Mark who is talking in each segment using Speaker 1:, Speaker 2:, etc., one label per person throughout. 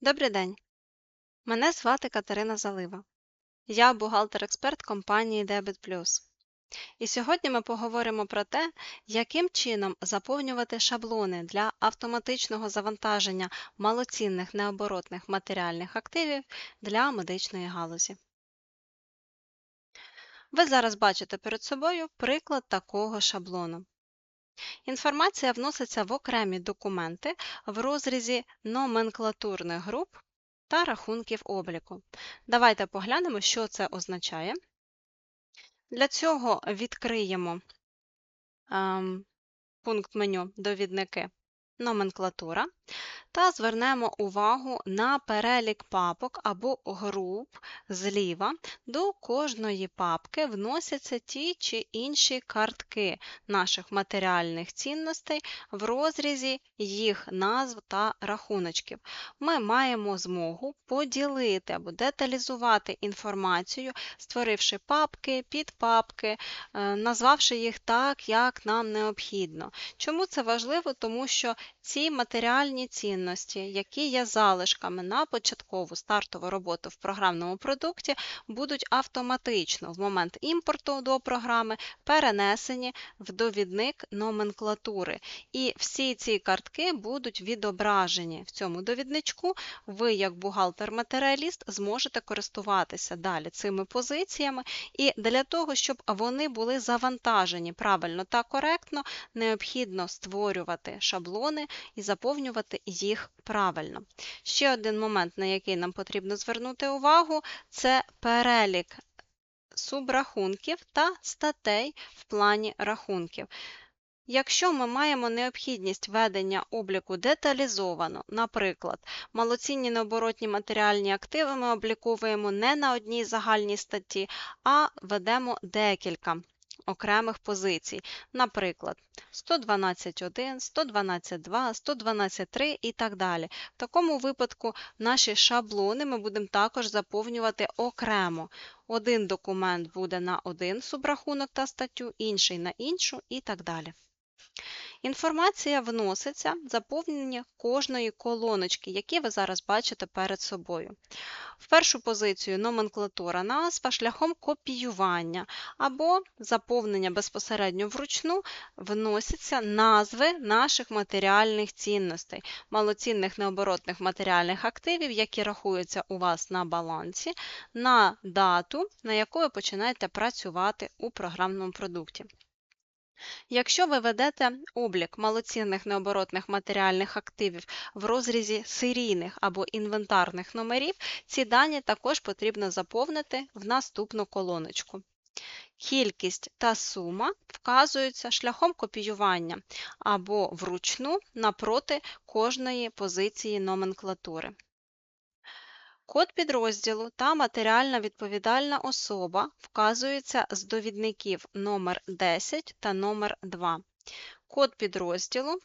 Speaker 1: Добрий день! Мене звати Катерина Залива. Я бухгалтер-експерт компанії Debit+. І сьогодні ми поговоримо про те, яким чином заповнювати шаблони для автоматичного завантаження малоцінних необоротних матеріальних активів для медичної галузі. Ви зараз бачите перед собою приклад такого шаблону. Інформація вноситься в окремі документи в розрізі номенклатурних груп та рахунків обліку. Давайте поглянемо, що це означає. Для цього відкриємо ем, пункт меню Довідники Номенклатура та звернемо увагу на перелік папок або груп зліва. До кожної папки вносяться ті чи інші картки наших матеріальних цінностей в розрізі їх назв та рахуночків. Ми маємо змогу поділити або деталізувати інформацію, створивши папки, підпапки, е, назвавши їх так, як нам необхідно. Чому це важливо? Тому що ці матеріальні цінності, які є залишками на початкову стартову роботу в програмному продукті, будуть автоматично в момент імпорту до програми перенесені в довідник номенклатури. І всі ці картки будуть відображені в цьому довідничку. Ви, як бухгалтер-матеріаліст, зможете користуватися далі цими позиціями. І для того, щоб вони були завантажені правильно та коректно, необхідно створювати шаблони і заповнювати їх правильно. Ще один момент, на який нам потрібно звернути увагу, це перелік субрахунків та статей в плані рахунків. Якщо ми маємо необхідність ведення обліку деталізовано, наприклад, малоцінні необоротні матеріальні активи ми обліковуємо не на одній загальній статті, а ведемо декілька окремих позицій, наприклад, 112.1, 112.2, 112.3 і так далі. В такому випадку наші шаблони ми будемо також заповнювати окремо. Один документ буде на один субрахунок та статтю, інший на іншу і так далі. Інформація вноситься в заповнення кожної колоночки, які ви зараз бачите перед собою. В першу позицію номенклатура назва шляхом копіювання або заповнення безпосередньо вручну вносяться назви наших матеріальних цінностей, малоцінних необоротних матеріальних активів, які рахуються у вас на балансі, на дату, на яку ви починаєте працювати у програмному продукті. Якщо ви ведете облік малоцінних необоротних матеріальних активів в розрізі серійних або інвентарних номерів, ці дані також потрібно заповнити в наступну колоночку. Кількість та сума вказуються шляхом копіювання або вручну напроти кожної позиції номенклатури. Код підрозділу та матеріальна відповідальна особа вказуються з довідників номер 10 та номер 2 Код підрозділу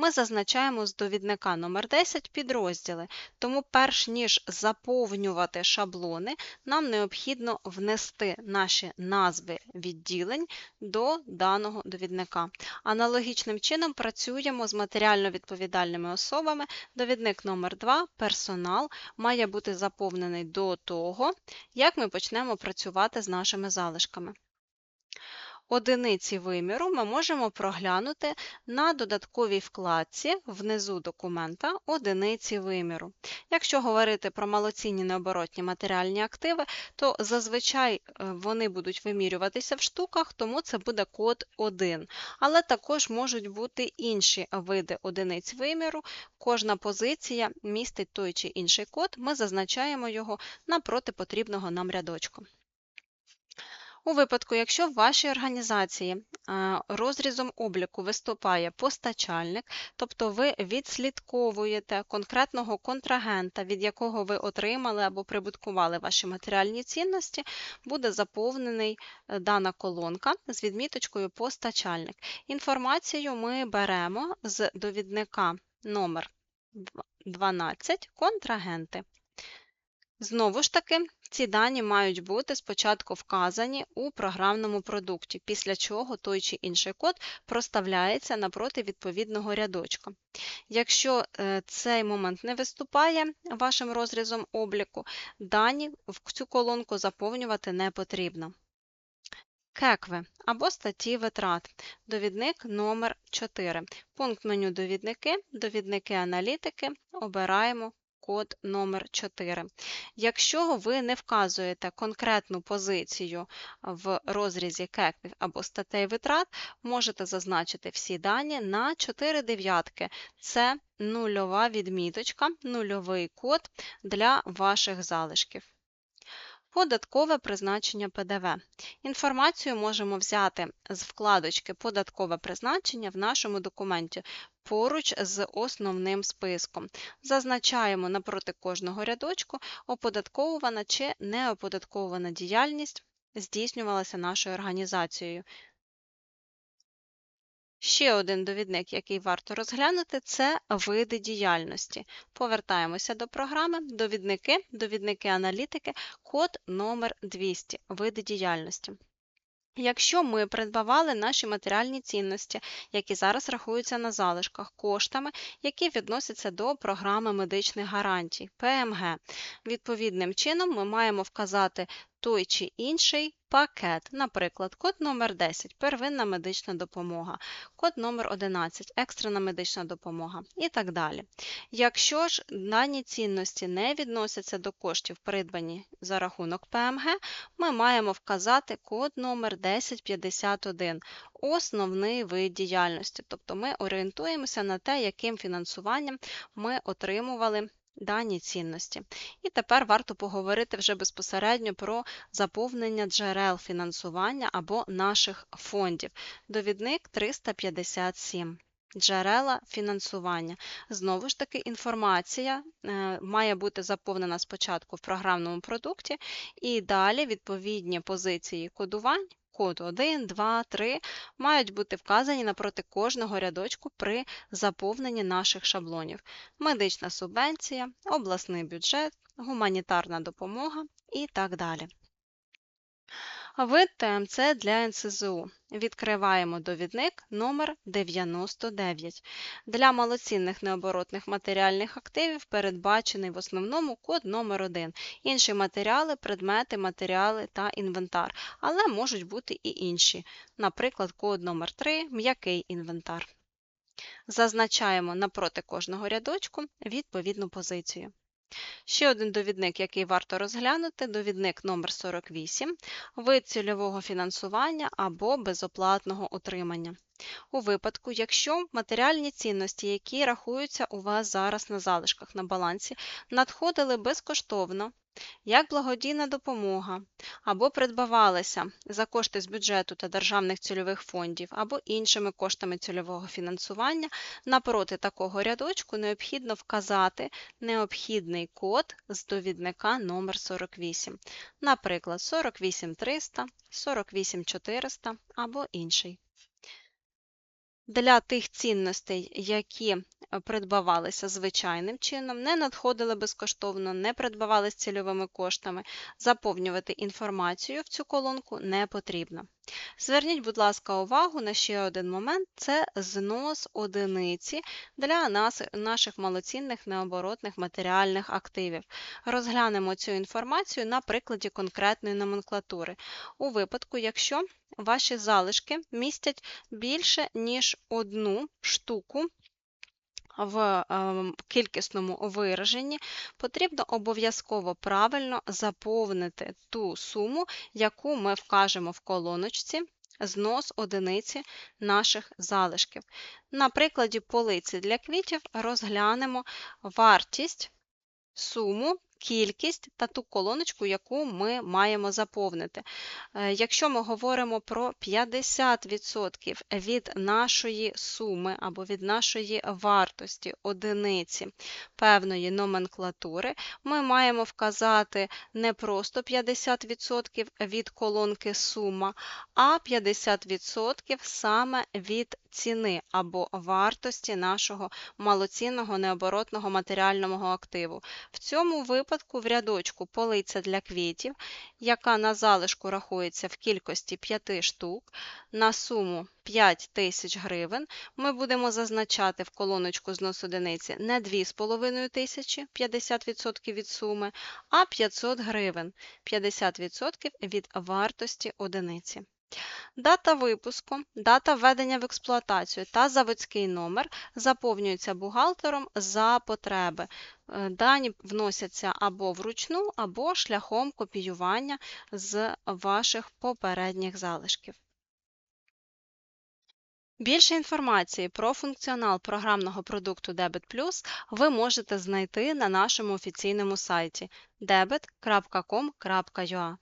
Speaker 1: ми зазначаємо з довідника номер 10 підрозділи, тому перш ніж заповнювати шаблони, нам необхідно внести наші назви відділень до даного довідника. Аналогічним чином працюємо з матеріально відповідальними особами. Довідник номер 2 персонал має бути заповнений до того, як ми почнемо працювати з нашими залишками. Одиниці виміру ми можемо проглянути на додатковій вкладці внизу документа одиниці виміру. Якщо говорити про малоцінні необоротні матеріальні активи, то зазвичай е, вони будуть вимірюватися в штуках, тому це буде код 1. Але також можуть бути інші види одиниць виміру. Кожна позиція містить той чи інший код, ми зазначаємо його напроти потрібного нам рядочку. У випадку, якщо в вашій організації розрізом обліку виступає постачальник, тобто ви відслідковуєте конкретного контрагента, від якого ви отримали або прибуткували ваші матеріальні цінності, буде заповнений е, дана колонка з відміточкою постачальник. Інформацію ми беремо з довідника номер 12 контрагенти. Знову ж таки, ці дані мають бути спочатку вказані у програмному продукті, після чого той чи інший код проставляється напроти відповідного рядочка. Якщо е, цей момент не виступає вашим розрізом обліку, дані в цю колонку заповнювати не потрібно. Кекви або статті витрат. Довідник номер 4 Пункт меню Довідники, довідники аналітики. Обираємо код номер 4 Якщо ви не вказуєте конкретну позицію в розрізі кеквів або статей витрат, можете зазначити всі дані на 4 дев'ятки. Це нульова відміточка, нульовий код для ваших залишків. Податкове призначення ПДВ. Інформацію можемо взяти з вкладочки Податкове призначення в нашому документі поруч з основним списком. Зазначаємо напроти кожного рядочку оподатковувана чи неоподатковувана діяльність здійснювалася нашою організацією. Ще один довідник, який варто розглянути, це види діяльності. Повертаємося до програми, довідники, довідники аналітики, код номер 200 види діяльності. Якщо ми придбавали наші матеріальні цінності, які зараз рахуються на залишках, коштами, які відносяться до програми медичних гарантій ПМГ, відповідним чином ми маємо вказати той чи інший пакет, наприклад, код номер 10 первинна медична допомога, код номер 11 екстрена медична допомога і так далі. Якщо ж дані цінності не відносяться до коштів, придбані за рахунок ПМГ, ми маємо вказати код номер 1051 основний вид діяльності, тобто ми орієнтуємося на те, яким фінансуванням ми отримували дані цінності. І тепер варто поговорити вже безпосередньо про заповнення джерел фінансування або наших фондів. Довідник 357. Джерела фінансування. Знову ж таки, інформація е, має бути заповнена спочатку в програмному продукті, і далі відповідні позиції кодувань код 1, 2, 3 мають бути вказані напроти кожного рядочку при заповненні наших шаблонів: медична субвенція, обласний бюджет, гуманітарна допомога і так далі. Вид ТМЦ для НСЗУ. Відкриваємо довідник номер 99 Для малоцінних необоротних матеріальних активів передбачений в основному код номер 1 Інші матеріали, предмети, матеріали та інвентар, але можуть бути і інші, наприклад, код номер 3 м'який інвентар. Зазначаємо напроти кожного рядочку відповідну позицію. Ще один довідник, який варто розглянути, довідник номер 48 вид цільового фінансування або безоплатного утримання. У випадку, якщо матеріальні цінності, які рахуються у вас зараз на залишках на балансі, надходили безкоштовно як благодійна допомога, або придбавалися за кошти з бюджету та державних цільових фондів, або іншими коштами цільового фінансування, напроти такого рядочку необхідно вказати необхідний код з довідника номер 48 наприклад, 48300, 48400 або інший. Для тих цінностей, які придбавалися звичайним чином, не надходили безкоштовно, не придбавалися цільовими коштами, заповнювати інформацію в цю колонку не потрібно. Зверніть, будь ласка, увагу на ще один момент це знос одиниці для нас, наших малоцінних необоротних матеріальних активів. Розглянемо цю інформацію на прикладі конкретної номенклатури. У випадку, якщо ваші залишки містять більше, ніж одну штуку в ем, кількісному вираженні, потрібно обов'язково правильно заповнити ту суму, яку ми вкажемо в колоночці. Знос одиниці наших залишків. На прикладі полиці для квітів розглянемо вартість суму кількість та ту колоночку, яку ми маємо заповнити. Е, якщо ми говоримо про 50% від нашої суми або від нашої вартості одиниці певної номенклатури, ми маємо вказати не просто 50% від колонки сума, а 50% саме від ціни або вартості нашого малоцінного необоротного матеріального активу. В цьому випадку випадку в рядочку полиця для квітів, яка на залишку рахується в кількості 5 штук, на суму 5 тисяч гривень, ми будемо зазначати в колоночку знос одиниці не 2,5 тисячі 50% від суми, а 500 гривень 50% від вартості одиниці. Дата випуску, дата введення в експлуатацію та заводський номер заповнюються бухгалтером за потреби. Е, Дані вносяться або вручну, або шляхом копіювання з ваших попередніх залишків. Більше інформації про функціонал програмного продукту Debit Plus ви можете знайти на нашому офіційному сайті debit.com.ua.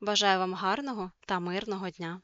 Speaker 1: Бажаю вам гарного та мирного дня!